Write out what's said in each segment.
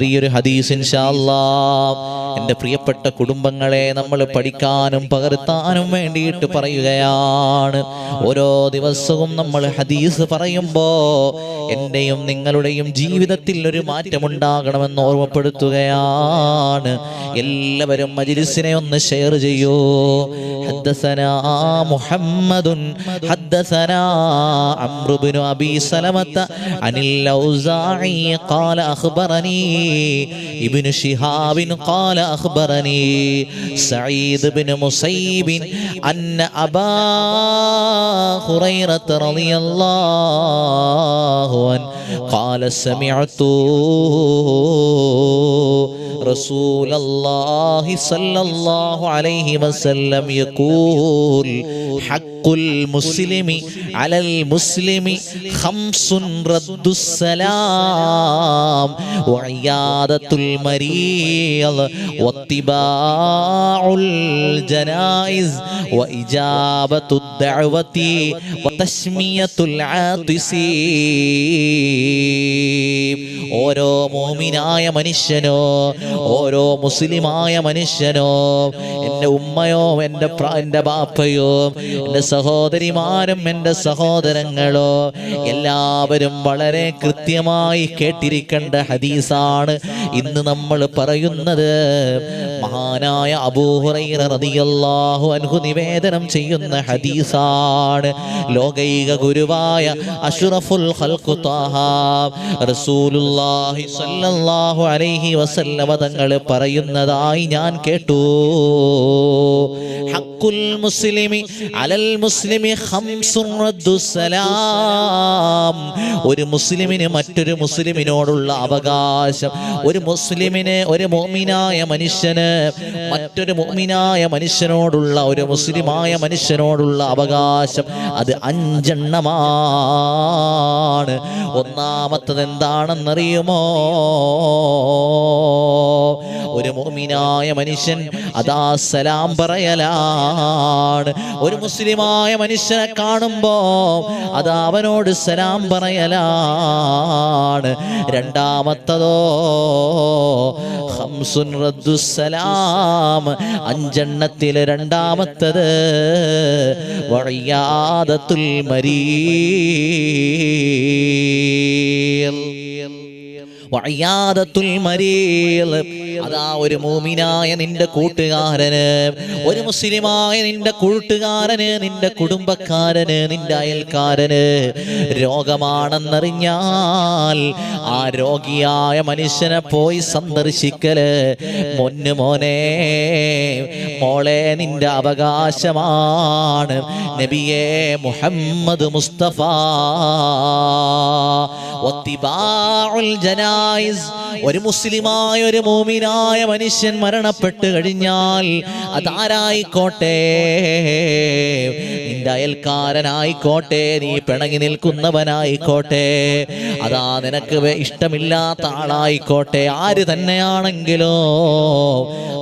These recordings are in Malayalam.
ചെറിയൊരു ഹദീസ് ഇൻഷാല്ലാ എന്റെ പ്രിയപ്പെട്ട കുടുംബങ്ങളെ നമ്മൾ പഠിക്കാനും പകർത്താനും വേണ്ടിയിട്ട് പറയുകയാണ്. ഓരോ ദിവസവും നമ്മൾ ഹദീസ് പറയുമ്പോൾ എന്റെയും നിങ്ങളുടെയും ജീവിതത്തിൽ ഒരു മാറ്റമുണ്ടാകണമെന്ന് ഓർമ്മപ്പെടുത്തുകയാണ്. എല്ലാവരും മജിലിസിനെ ഒന്ന് ഷെയർ ചെയ്യൂ. ഹദ്ദസനാ മുഹമ്മദുൻ ഹദ്ദസനാ അംറുബിനു അനിൽ ഔസാഇ ഖാല ابن شهاب قال أخبرني سعيد بن مسيب أن أبا هريرة رضي الله عنه قال سمعت رسول الله صلى الله عليه وسلم يقول حق المسلم على المسلم خمس رد السلام وعيادة المريض واتباع الجنائز وإجابة الدعوة وتسمية العاطسين ഓരോ മോമിനായ മനുഷ്യനോ ഓരോ മുസ്ലിമായ മനുഷ്യനോ എന്റെ ഉമ്മയോ എന്റെ എന്റെ ബാപ്പയോ എന്റെ സഹോദരിമാരും എന്റെ സഹോദരങ്ങളോ എല്ലാവരും വളരെ കൃത്യമായി കേട്ടിരിക്കേണ്ട ഹദീസാണ് ഇന്ന് നമ്മൾ പറയുന്നത്. മഹാനായ അബൂഹുറൈറ നിവേദനം ചെയ്യുന്ന ഹദീസാണ്. ലോകൈക ഗുരുവായ അഷ്റഫുൽ ഖൽഖു താഹ റസൂലുള്ളാഹി സ്വല്ലല്ലാഹു അലൈഹി വസല്ലമ തങ്ങൾ പറയുന്നതായി ഞാൻ കേട്ടു. ഹഖുൽ മുസ്ലിമി അലൽ മുസ്ലിമി ഒരു മുസ്ലിമിന് മറ്റൊരു മുസ്ലിമിനോടുള്ള അവകാശം ഒരു മുസ്ലിമിന് ഒരു മോമിനായ മനുഷ്യന് മറ്റൊരു മുഗ്മിനായ മനുഷ്യനോടുള്ള ഒരു മുസ്ലിമായ മനുഷ്യനോടുള്ള അവകാശം അത് അഞ്ചെണ്ണമാണ്. ഒന്നാമത്തത് എന്താണെന്നറിയുമോ? ഒരു മോമിനായ മനുഷ്യൻ അതാ സലാം പറയലാണ്. ഒരു മുസ്ലിമായ മനുഷ്യനെ കാണുമ്പോ അത് അവനോട് സലാം പറയലാണ്. രണ്ടാമത്തതോ ഹംസുൻ റദ്ദുസ്സലാം അഞ്ചെണ്ണത്തിൽ രണ്ടാമത്തത് വഴിയാദത്തുൽ മരീ അതാ ഒരു മൂമിനായ നിന്റെ കൂട്ടുകാരന് ഒരു മുസ്ലിമായ നിന്റെ കൂട്ടുകാരന് നിന്റെ കുടുംബക്കാരന് നിന്റെ അയൽക്കാരന് രോഗമാണെന്നറിഞ്ഞാൽ ആ രോഗിയായ മനുഷ്യനെ പോയി സന്ദർശിക്കൽ. മൊന്നു മോനെ മോളെ നിന്റെ അവകാശമാണ്. നബിയെ മുഹമ്മദ് മുസ്തഫ. ഒരു മുസ്ലിമായ ഒരു മോമിനായ മനുഷ്യൻ മരണപ്പെട്ട് കഴിഞ്ഞാൽ അതാരായിക്കോട്ടെ? നിന്റെ അയൽക്കാരനായിക്കോട്ടെ നീ പിണങ്ങി നിൽക്കുന്നവനായിക്കോട്ടെ. അതാ നിനക്ക് ഇഷ്ടമില്ലാത്ത ആളായിക്കോട്ടെ ആര് തന്നെയാണെങ്കിലോ?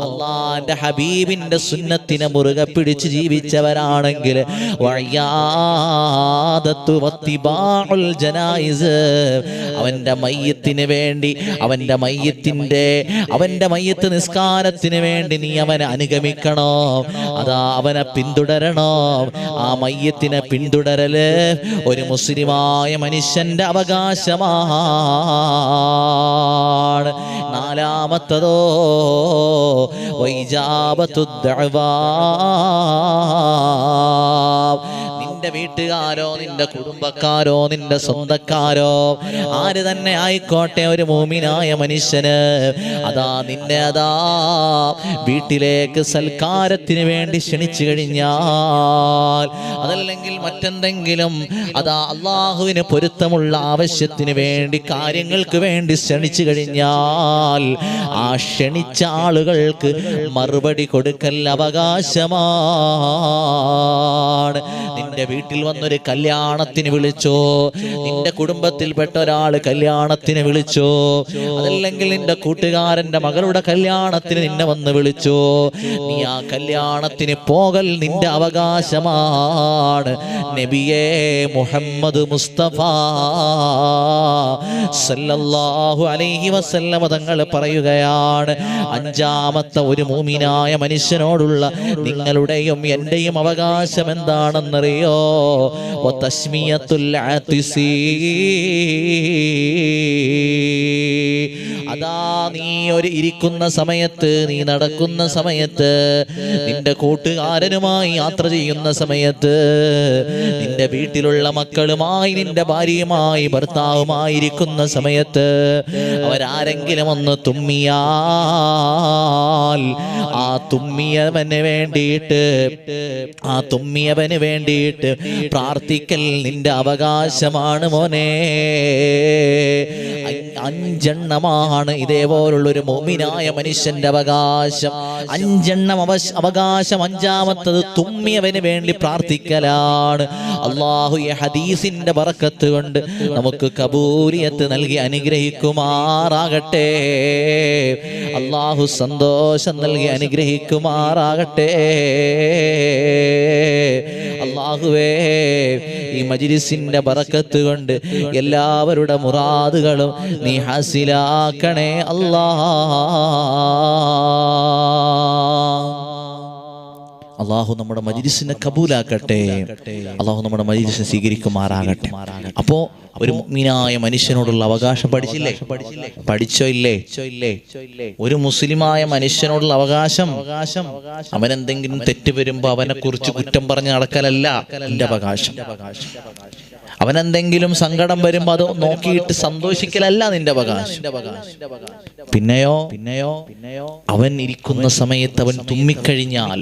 അള്ളാന്റെ ഹബീബിന്റെ സുന്നത്തിനെ മുറുകെ പിടിച്ച് ജീവിച്ചവരാണെങ്കിൽ. അവന്റെ മയ്യത്തിന് വേണ്ടി അവന്റെ മയ്യത്തിന്റെ അവന്റെ മയ്യത്ത് നിസ്കാരത്തിന് വേണ്ടി നീ അവനെ അനുഗമിക്കണോ. അതാ അവനെ പിന്തുടരണോ. ആ മയ്യത്തിനെ പിന്തുടരൽ ഒരു മുസ്ലിമായ മനുഷ്യന്റെ അവകാശമാണ്. നാലാമത്തതോ വൈജാബത്തു നിന്റെ വീട്ടുകാരോ നിന്റെ കുടുംബക്കാരോ നിന്റെ സ്വന്തക്കാരോ ആര് തന്നെ ആയിക്കോട്ടെ ഒരു മൂമിനായ മനുഷ്യന്. അതാ നിന്നെ അതാ വീട്ടിലേക്ക് സൽക്കാരത്തിന് വേണ്ടി ക്ഷണിച്ചു കഴിഞ്ഞാൽ അതല്ലെങ്കിൽ മറ്റെന്തെങ്കിലും അതാ അള്ളാഹുവിന് പൊരുത്തമുള്ള ആവശ്യത്തിന് വേണ്ടി കാര്യങ്ങൾക്ക് വേണ്ടി ക്ഷണിച്ചു കഴിഞ്ഞാൽ ആ ക്ഷണിച്ച ആളുകൾക്ക് മറുപടി കൊടുക്കൽ അവകാശമാണ്. നിന്റെ വീട്ടിൽ വന്നൊരു കല്യാണത്തിന് വിളിച്ചോ നിന്റെ കുടുംബത്തിൽപ്പെട്ട ഒരാൾ കല്യാണത്തിന് വിളിച്ചോ അതല്ലെങ്കിൽ നിന്റെ കൂട്ടുകാരന്റെ മകളുടെ കല്യാണത്തിന് നിന്നെ വന്ന് വിളിച്ചോ. നീ ആ കല്യാണത്തിന് പോകൽ നിന്റെ അവകാശമാണ്. നബിയേ മുഹമ്മദ് മുസ്തഫ സല്ലല്ലാഹു അലൈഹി വസല്ലമ തങ്ങൾ പറയുകയാണ് അഞ്ചാമത്തെ ഒരു മൂമിനായ മനുഷ്യനോടുള്ള നിങ്ങളുടെയും എന്റെയും അവകാശം എന്താണെന്നറിയോ? വതസ്മിയത്തുൽ ആതിസീ. അതാ നീ ഒരു ഇരിക്കുന്ന സമയത്ത് നീ നടക്കുന്ന സമയത്ത് നിന്റെ കൂട്ടുകാരനുമായി യാത്ര ചെയ്യുന്ന സമയത്ത് നിന്റെ വീട്ടിലുള്ള മക്കളുമായി നിന്റെ ഭാര്യയുമായി ഭർത്താവുമായി ഇരിക്കുന്ന സമയത്ത് അവരാരെങ്കിലും ഒന്ന് തുമ്മിയാൽ ആ തുമ്മിയവന് വേണ്ടിയിട്ട് ആ തുമ്മിയവന് വേണ്ടിയിട്ട് പ്രാർത്ഥിക്കൽ നിന്റെ അവകാശമാണ് മോനെ. അഞ്ചെണ്ണമാണ് ഇതേപോലുള്ള ഒരു മോമിനായ മനുഷ്യന്റെ അവകാശം. അഞ്ചെണ്ണം അവകാശം അഞ്ചാമത്തത് തുമ്മിയവന് വേണ്ടി പ്രാർത്ഥിക്കലാണ്. അള്ളാഹു ഈ ഹദീസിന്റെ പറക്കത്ത് കൊണ്ട് നമുക്ക് കബൂരിയത്ത് നൽകി അനുഗ്രഹിക്കുമാറാകട്ടെ. അള്ളാഹു സന്തോഷം നൽകി അനുഗ്രഹിക്കുമാറാകട്ടെ. അള്ളാഹുവേ ഈ മജിരിസിന്റെ പറക്കത്ത് കൊണ്ട് എല്ലാവരുടെ മുറാദുകളും നീ ഹസിലാക്കണേ അല്ലാ അള്ളാഹു നമ്മുടെ മജിരിസിനെ കബൂലാക്കട്ടെ. അള്ളാഹു നമ്മുടെ മജിലിസിനെ സ്വീകരിക്കുമാറാകട്ടെ. അപ്പോ ഒരു മുഅ്മിനായ മനുഷ്യനോടുള്ള അവകാശം പഠിച്ചില്ലേ? പഠിച്ചോ ഇല്ലേ? ഇല്ലേ ഒരു മുസ്ലിമായ മനുഷ്യനോടുള്ള അവകാശം. അവകാശം അവൻ എന്തെങ്കിലും തെറ്റ് വരുമ്പോ അവനെ കുറിച്ച് കുറ്റം പറഞ്ഞ് നടക്കലല്ല. എന്റെ അവകാശം. അവൻ എന്തെങ്കിലും സങ്കടം വരുമ്പോ അത് നോക്കിയിട്ട് സന്തോഷിക്കലല്ല നിന്റെ അവകാശം. പിന്നെയോ പിന്നെയോ പിന്നെയോ അവൻ ഇരിക്കുന്ന സമയത്ത് അവൻ തുമ്മിക്കഴിഞ്ഞാൽ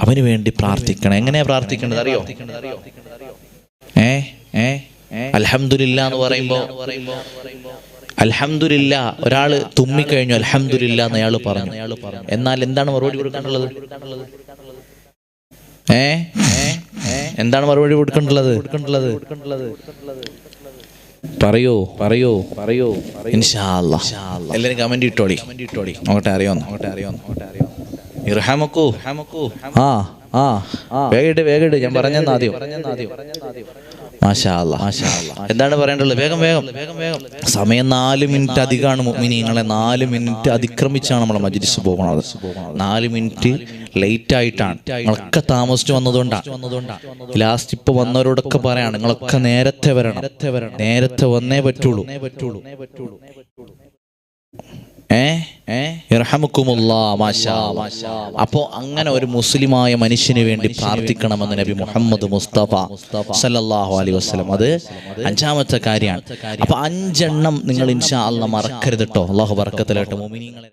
അവന് വേണ്ടി പ്രാർത്ഥിക്കണം. എങ്ങനെയാ പ്രാർത്ഥിക്കേണ്ടത്? അറിയോ? ഏ ഏ അലഹമില്ല എന്ന് പറയുമ്പോ അലഹമില്ല ഒരാൾ തുമ്മിക്കഴിഞ്ഞു അലഹമില്ല എന്ന് അയാൾ പറഞ്ഞു. എന്നാൽ എന്താണ് മറുപടി കൊടുക്കാനുള്ളത്? ഏ? എന്താണ് മറുപടി കൊടുക്കേണ്ടത്? പറയോ പറയോ പറയോ. എല്ലാരും കമന്റ് ഇട്ടോളി ഇട്ടോളി അങ്ങോട്ടെ അറിയാം? അങ്ങോട്ടെ അറിയാം ഇർഹാമക്കൂ. ആ ആ. വേഗിട്ട് വേഗിട്ട് ഞാൻ പറഞ്ഞെന്ന് ആദ്യം. എന്താണ് പറയേണ്ടത്? വേഗം വേഗം. വേഗം വേഗം സമയം നാല് മിനിറ്റ് അധികമാണ് നിങ്ങളെ നാല് മിനിറ്റ് അതിക്രമിച്ചാണ് നമ്മളെ മജ്ലിസ് പോകുന്നത് നാല് മിനിറ്റ് ലേറ്റ് ആയിട്ടാണ്. നിങ്ങളൊക്കെ താമസിച്ചു വന്നതുകൊണ്ടാണ് ലാസ്റ്റ് ഇപ്പൊ വന്നവരോടൊക്കെ പറയാണ് നിങ്ങളൊക്കെ നേരത്തെ വരണം. നേരത്തെ വന്നേ പറ്റുള്ളൂ. അപ്പോ അങ്ങനെ ഒരു മുസ്ലിമായ മനുഷ്യന് വേണ്ടി പ്രാർത്ഥിക്കണമെന്ന് നബി മുഹമ്മദ് മുസ്തഫ സല്ലല്ലാഹു അലൈഹി വസ്ലം അത് അഞ്ചാമത്തെ കാര്യമാണ്. അപ്പൊ അഞ്ചെണ്ണം നിങ്ങൾ ഇൻഷാ അല്ല മറക്കരുത് കേട്ടോ അള്ളാഹു ബർക്കത്തിലായിട്ട് മോമിനിങ്ങളെ